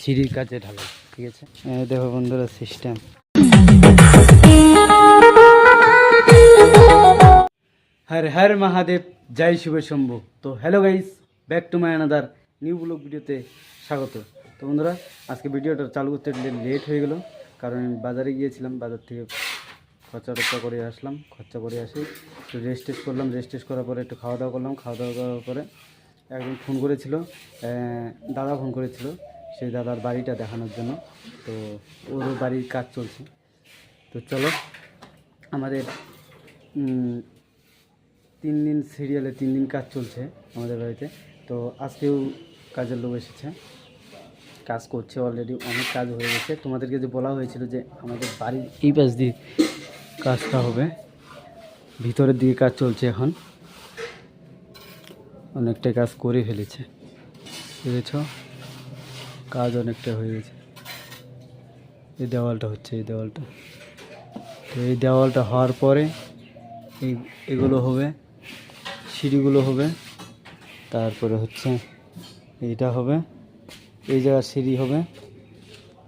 সিঁড়ির কাছে ঢালাই ঠিক আছে? দেখো বন্ধুরা সিস্টেম হর হর মহাদেব জয় শুভ শম্ভু। তো hello guys back to my another new blog ভিডিওতে স্বাগত। তো বন্ধুরা আজকে ভিডিওটা চালু করতে লেট হয়ে গেল কারণ আমি বাজারে গিয়েছিলাম বাজার থেকে খরচা টরচা করে আসলাম খরচা করে আসি একটু রেস্ট টেস্ট করলাম রেস্ট টেস্ট করার পরে একটু খাওয়া দাওয়া করলাম খাওয়া দাওয়া করার পরে একজন ফোন করেছিল দাদা ফোন করেছিল সেই দাদার বাড়িটা দেখানোর জন্য। তো ওর বাড়ির কাজ চলছে। তো চলো, আমাদের তিন দিন সিরিয়ালে তিন দিন কাজ চলছে আমাদের বাড়িতে। তো আজকেও কাজের লোক এসেছে। কাজ করছে অলরেডি অনেক কাজ হয়ে গেছে। তোমাদেরকে যে বলা হয়েছিল যে আমাদের বাড়ির এই পাশ দিয়ে কাজটা হবে, ভিতরের দিকে কাজ চলছে এখন। অনেকটা কাজ করে ফেলেছে। বুঝেছ? কাজ অনেকটা হয়ে গেছে। এই দেওয়ালটা হচ্ছে, এই দেওয়ালটা। তো এই দেওয়ালটা হওয়ার পরে এই, এগুলো হবে, সিঁড়িগুলো হবে। তারপরে হচ্ছে এইটা হবে, এই জায়গার সিঁড়ি হবে।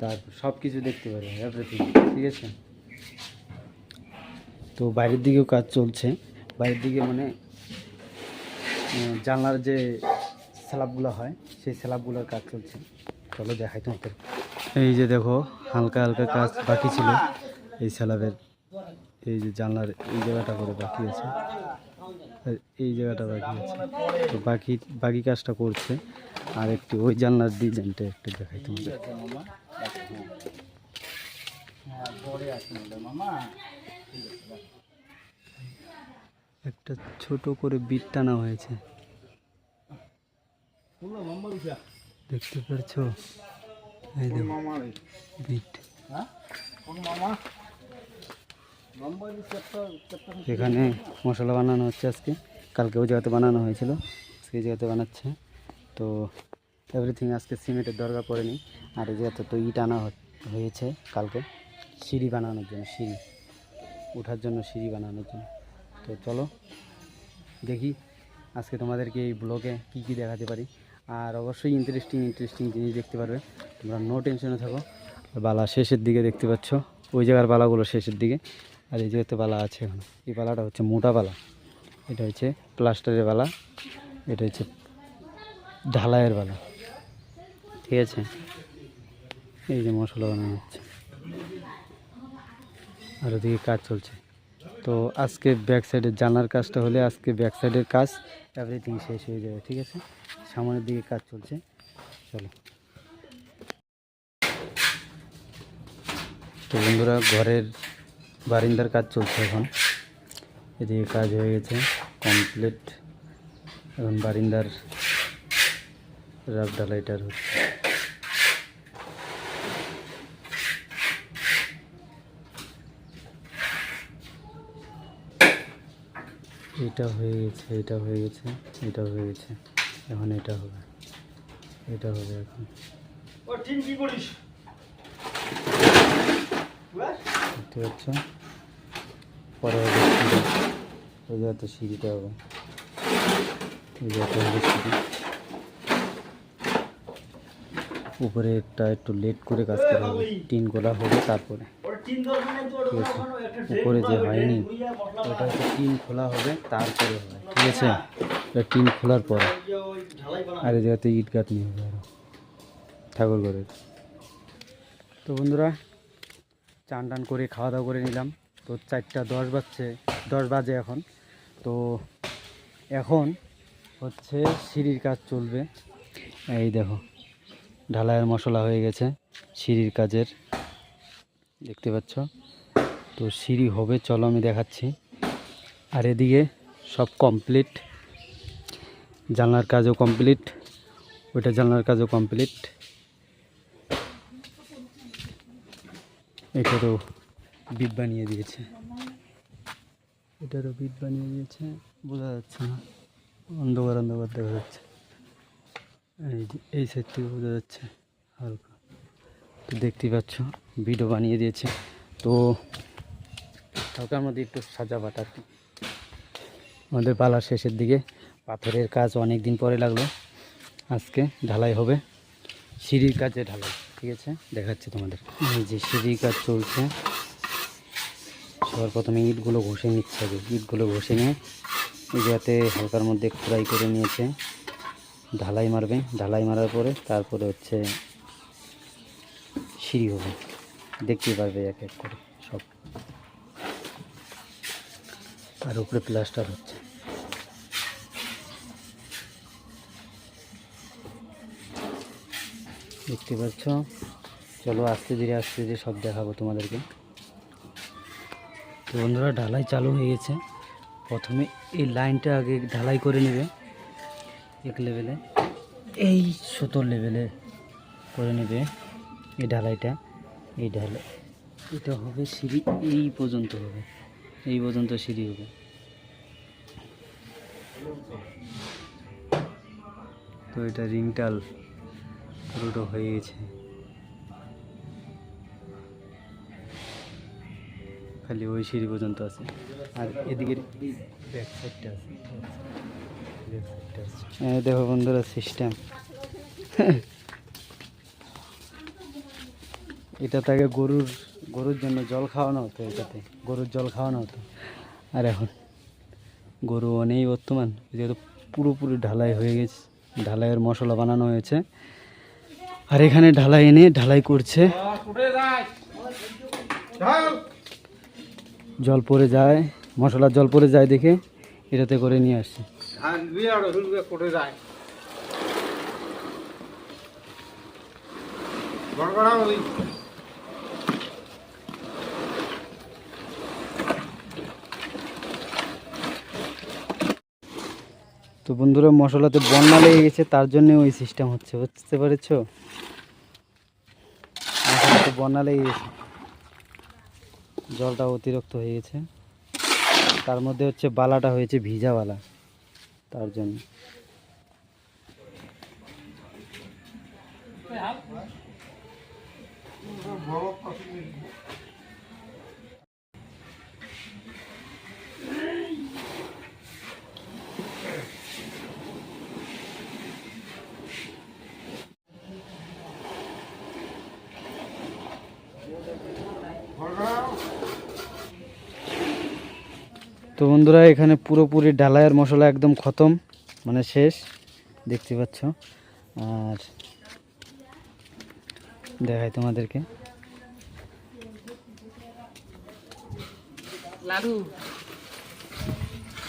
তারপর সব কিছু দেখতে পারবে এভরিথিং ঠিক আছে? তো বাইরের দিকেও কাজ চলছে। বাইরের দিকে মানে জানলার যে স্ল্যাবগুলো হয়, সেই স্ল্যাবগুলোর কাজ চলছে। চলো দেখাই তোমাদের। এই যে দেখো, হালকা হালকা কাজ বাকি ছিল। এই স্ল্যাবের এই যে জানলার এই জায়গাটা করে বাকি আছে। এই জায়গাটা বাকি আছে। তো বাকি বাকি কাজটা করছে। আর একটি ওই জানলার ডিজাইনটা একটু দেখাই তোমাদের। একটা ছোট করে বিট টানা হয়েছে। দেখতে পাচ্ছ এই দেখো বিট এখানে মশলা বানানো হচ্ছে আজকে। কালকে ওই জায়গাতে বানানো হয়েছিল এই জায়গাতে বানাচ্ছে, তো এভরিথিং আজকে সিমেন্টের দরকার পড়েনি। আর এই জায়গাতে তো ইট আনা হয়েছে কালকে, সিঁড়ি বানানোর জন্য, সিঁড়ি ওঠার জন্য সিঁড়ি বানানোর জন্য। তো চলো দেখি আজকে তোমাদেরকে এই ব্লগে কী কী দেখাতে পারি। আর অবশ্যই ইন্টারেস্টিং ইন্টারেস্টিং জিনিস দেখতে পারবে। তোমরা নো টেনশনে থাকো। বালা শেষের দিকে দেখতে পাচ্ছ। ওই জায়গার বালাগুলো শেষের দিকে। আর এই জায়গাতে বালা আছে এখন। এই বালাটা হচ্ছে মোটা বালা। এটা হচ্ছে প্লাস্টারের বালা। এটা হচ্ছে ঢালাইয়ের বালা। ঠিক আছে? এই যে মশলা বানানো হচ্ছে। আর ওদিকে কাজ চলছে। তো আজকে ব্যাক সাইডের জানার কাজটা হলে আজকে ব্যাক সাইডের কাজ এভরিথিং শেষ হয়ে যাবে। ঠিক আছে? সামনের দিকে কাজ চলছে। চলো। তো বন্ধুরা, ঘরের বারিন্দার কাজ চলছে এখন। এদিকে কাজ হয়ে গেছে কমপ্লিট এখন বারিন্দার রাব ঢালাইটার হচ্ছে। এটা হয়ে গেছে, এটা হয়ে গেছে, এটা হয়ে গেছে। এখন এটা হবে। এটা হবে এখন। দেখতে পাচ্ছ? পরে হবে ওই জায়গাতে সিঁড়িটা হবে। জায়গাতে হবে সিঁড়ি। উপরে একটা একটু লেট করে কাজ করা হবে। টিন গোলা হবে তারপরে। ঠিক আছে। উপরে যে হয়নি ওটা হচ্ছে টিন খোলা হবে তারপরে হবে। ঠিক আছে? এটা টিন খোলার পরে। আর এই জায়গাতে ইট গাঁথনি হবে ঠাকুর ঘরের তো বন্ধুরা চান টান করে খাওয়া দাওয়া করে নিলাম। তো চারটা দশ বাজছে, দশ বাজে এখন। তো এখন হচ্ছে সিঁড়ির কাজ চলবে। এই দেখো, ঢালাইয়ের মশলা হয়ে গেছে সিঁড়ির কাজের। দেখতে পাচ্ছ? তো সিঁড়ি হবে, চলো আমি দেখাচ্ছি। আর এদিকে সব কমপ্লিট জানলার কাজও কমপ্লিট, ওইটা জানলার কাজও কমপ্লিট। এটারও বিট বানিয়ে দিয়েছে। এটারও বিট বানিয়ে দিয়েছে, বোঝা যাচ্ছে না। অন্ধকার অন্ধকার দেখা যাচ্ছে। এই এই সাইড থেকে বোঝা যাচ্ছে হালকা। তো দেখতেই পাচ্ছ, বিটও বানিয়ে দিয়েছে। তো হালকার মধ্যে একটু সাজা বাটা আর কি। আমাদের পালার শেষের দিকে পাথরের কাজ অনেক দিন পরে লাগল। আজকে ঢালাই হবে। সিঁড়ির কাজে ঢালাই, ঠিক আছে? দেখাচ্ছি তোমাদের। এই যে সিঁড়ির কাজ চলছে। সবার প্রথমে ইটগুলো ঘষে নিচ্ছে আগে। ইটগুলো ঘষে নিয়ে যাতে হালকার মধ্যে ফ্রাই করে নিয়েছে। ঢালাই মারবে। ঢালাই মারার পরে তারপরে হচ্ছে সিঁড়ি হবে। দেখতেই পারবে এক এক করে সব। আর উপরে প্লাস্টার হচ্ছে। দেখতে পাচ্ছ? চলো আস্তে ধীরে আস্তে ধীরে সব দেখাবো তোমাদেরকে। তো বন্ধুরা, ঢালাই চালু হয়ে গেছে। প্রথমে এই লাইনটা আগে ঢালাই করে নেবে এক লেভেলে। এই সতর লেভেলে করে নেবে এই ঢালাইটা। এই ঢালাই এটা হবে সিঁড়ি, এই পর্যন্ত হবে। এই পর্যন্ত সিঁড়ি হবে। তো এটা রিংটাল। পুরোটা হয়ে গেছে খালি ওই সিঁড়ি পর্যন্ত আছে। আর এদিকের সাইডটা দেখো বন্ধুরা সিস্টেম এটা তাকে গরুর গরুর জন্য জল খাওয়ানো হতো এটাতে। গরুর জল খাওয়ানো হতো। আর এখন গরু অনেক বর্তমান। যেহেতু পুরোপুরি ঢালাই হয়ে গেছে। ঢালাইয়ের মশলা বানানো হয়েছে। আর এখানে ঢালাই এনে ঢালাই করছে। জল পড়ে যায়, মশলার জল পড়ে যায় দেখে এটাতে করে নিয়ে আসছে। তো বন্ধুরা, মশলাতে বন্যা লেগে গেছে, তার জন্য ওই সিস্টেম হচ্ছে, বুঝতে পেরেছ? মশলাতে বন্যা লেগে গেছে। জলটা অতিরিক্ত হয়ে গেছে। তার মধ্যে হচ্ছে বালাটা হয়েছে ভিজা বালা, তার জন্য। তো বন্ধুরা এখানে পুরোপুরি ডালাইয়ের মশলা একদম খতম মানে শেষ দেখতে পাচ্ছ। আর দেখাই তোমাদেরকে।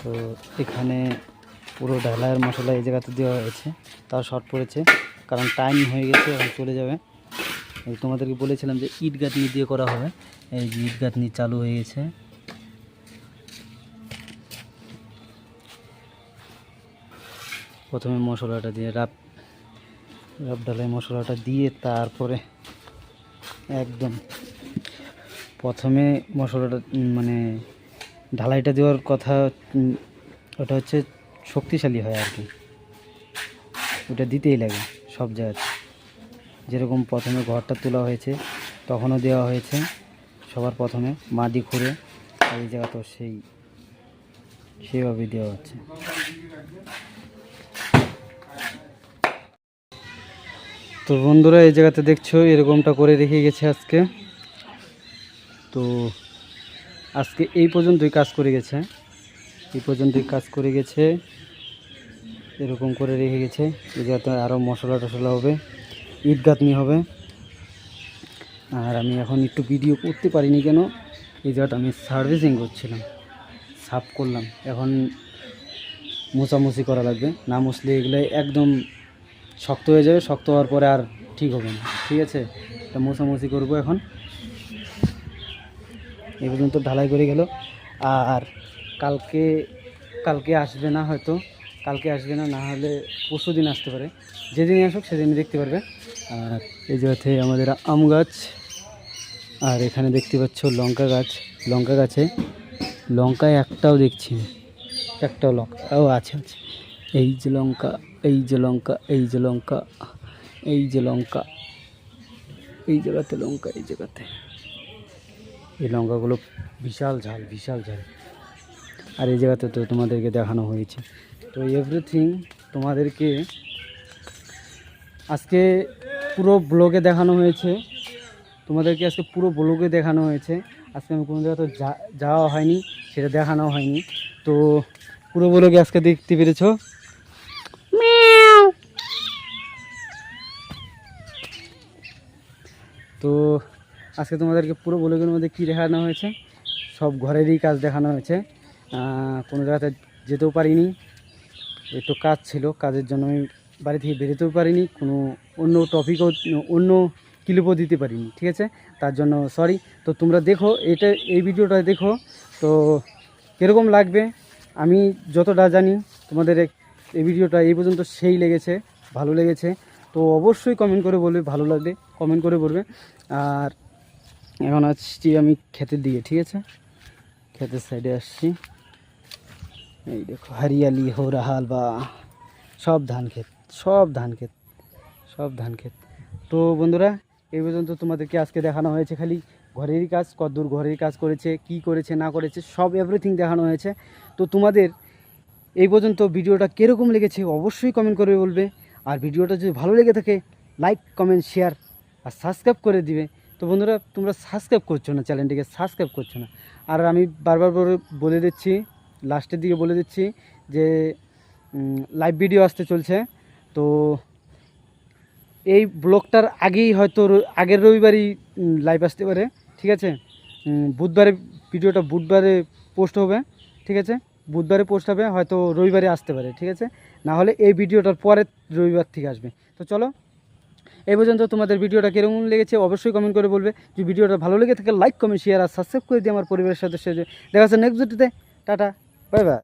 তো এখানে পুরো ঢালাইয়ের মশলা এই জায়গাতে দেওয়া হয়েছে তাও শর্ট পড়েছে কারণ টাইম হয়ে গেছে এখন চলে যাবে। তোমাদেরকে বলেছিলাম যে ইট গাঁথনি দিয়ে করা হবে। এই যে ইট গাঁথনি চালু হয়ে গেছে। প্রথমে মশলাটা দিয়ে রাপ রাব ডালাই মশলাটা দিয়ে তারপরে একদম প্রথমে মশলাটা মানে ঢালাইটা দেওয়ার কথা ওটা হচ্ছে শক্তিশালী হয় আর কি। ওটা দিতেই লাগে সব জায়গায়। যেরকম প্রথমে ঘরটা তোলা হয়েছে, তখনও দেওয়া হয়েছে সবার প্রথমে মাদি খুঁড়ে এই জায়গা তো সেই সেইভাবে দেওয়া হচ্ছে। তো বন্ধুরা, এই জায়গাতে দেখছ, এরকমটা করে রেখে গেছে আজকে। তো আজকে এই পর্যন্তই কাজ করে গেছে। এই পর্যন্তই কাজ করে গেছে। এরকম করে রেখে গেছে। এই জায়গাতে আরও মশলা টশলা হবে, ইট হবে। আর আমি এখন একটু ভিডিও করতে পারিনি কেন, এই জায়গাটা আমি সার্ভিসিং করছিলাম, সাফ করলাম। এখন মোছামুছি করা লাগবে। না মুছলে এগুলো একদম শক্ত হয়ে যাবে, শক্ত হওয়ার পরে আর ঠিক হবে না। ঠিক আছে? তা মোছামুছি করব এখন। এই পর্যন্ত ঢালাই করে গেল। আর কালকে কালকে আসবে না হয়তো। কালকে আসবে না না হলে পরশু দিন আসতে পারে। যেদিনই আসুক সেদিনই দেখতে পারবে। আর এই জায়গাতে আমাদের আম গাছ। আর এখানে দেখতে পাচ্ছ লঙ্কা গাছ। লঙ্কা গাছে লঙ্কায় একটাও দেখছি একটাও লঙ্কা। ও, আছে আছে। এই যে লঙ্কা এই যে লঙ্কা এই যে লঙ্কা এই যে লঙ্কা এই জায়গাতে লঙ্কা এই জায়গাতে। এই লঙ্কাগুলো বিশাল ঝাল বিশাল ঝাল। আর এই জায়গাতে তো তোমাদেরকে দেখানো হয়েছে। তো এভরিথিং তোমাদেরকে আজকে পুরো ব্লগে দেখানো হয়েছে। তোমাদেরকে আজকে পুরো ব্লগে দেখানো হয়েছে। আজকে আমি কোনো জায়গায় তো যা- যাওয়া হয়নি সেটা দেখানো হয়নি। তো পুরো ব্লগে আজকে দেখতে পেরেছ। তো আজকে তোমাদেরকে পুরো ব্লগের মধ্যে কী দেখানো হয়েছে? সব ঘরেরই কাজ দেখানো হয়েছে। কোনো জায়গাতে যেতেও পারিনি। একটু কাজ ছিল, কাজের জন্য আমি বাড়ি থেকে বেরোতেও পারিনি। কোনো অন্য টপিকও অন্য ক্লিপও দিতে পারিনি, ঠিক আছে? তার জন্য সরি তো তোমরা দেখো, এটা, এই ভিডিওটা দেখো। তো কীরকম লাগবে? আমি যতটা জানি, তোমাদের এই ভিডিওটা এই পর্যন্ত সেই লেগেছে, ভালো লেগেছে। তো অবশ্যই কমেন্ট করে বলবে, ভালো লাগলে কমেন্ট করে বলবে আর এখন আসছি আমি ক্ষেতের দিকে, ঠিক আছে? ক্ষেতের সাইডে আসছি। এই দেখো, হরিয়ালি হো রাহাল বা সব ধান ক্ষেত, সব ধান ক্ষেত, সব ধান ক্ষেত। তো বন্ধুরা, এই পর্যন্ত তোমাদেরকে আজকে দেখানো হয়েছে খালি ঘরেরই কাজ কদ্দূর ঘরের কাজ করেছে, কি করেছে, না করেছে, সব এভরিথিং দেখানো হয়েছে। তো তোমাদের এই পর্যন্ত ভিডিওটা কীরকম লেগেছে, অবশ্যই কমেন্ট করে বলবে। আর ভিডিওটা যদি ভালো লেগে থাকে লাইক কমেন্ট শেয়ার আর সাবস্ক্রাইব করে দিবে। তো বন্ধুরা, তোমরা সাবস্ক্রাইব করছ না চ্যানেলটিকে সাবস্ক্রাইব করছ না। আর আমি বারবার বলে- দিচ্ছি লাস্টের দিকে বলে দিচ্ছি যে লাইভ ভিডিও আসতে চলছে। তো এই ব্লগটার আগেই হয়তো আগের রবিবারই লাইভ আসতে পারে, ঠিক আছে? বুধবারে ভিডিওটা বুধবারে পোস্ট হবে, ঠিক আছে? বুধবারে পোস্ট হবে, হয়তো রবিবারে আসতে পারে, ঠিক আছে? না হলে এই ভিডিওটার পরে রবিবার থেকে আসবে। তো চলো এই পর্যন্ত তোমাদের ভিডিওটা কীরকম লেগেছে অবশ্যই কমেন্ট করে বলবে। যে ভিডিওটা ভালো লেগে থাকে লাইক কমেন্ট শেয়ার আর সাবস্ক্রাইব করে দিয়ে আমার পরিবারের সদস্য দেখা যাচ্ছে নেক্সট ভিডিওতে টাটা বাই বাই